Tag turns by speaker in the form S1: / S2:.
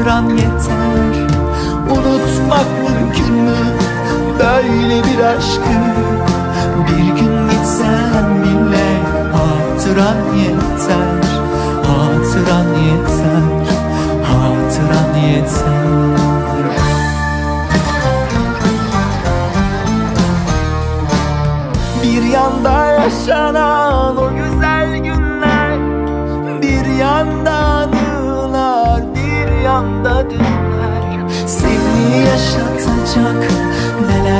S1: hatıran yeter. Unutmak mümkün mü? Böyle bir aşkı Bir gün gitsen bile hatıran yeter. Hatıran yeter. Hatıran yeter. Bir yanda yaşanan Yanda dünler Seni yaşatacak neler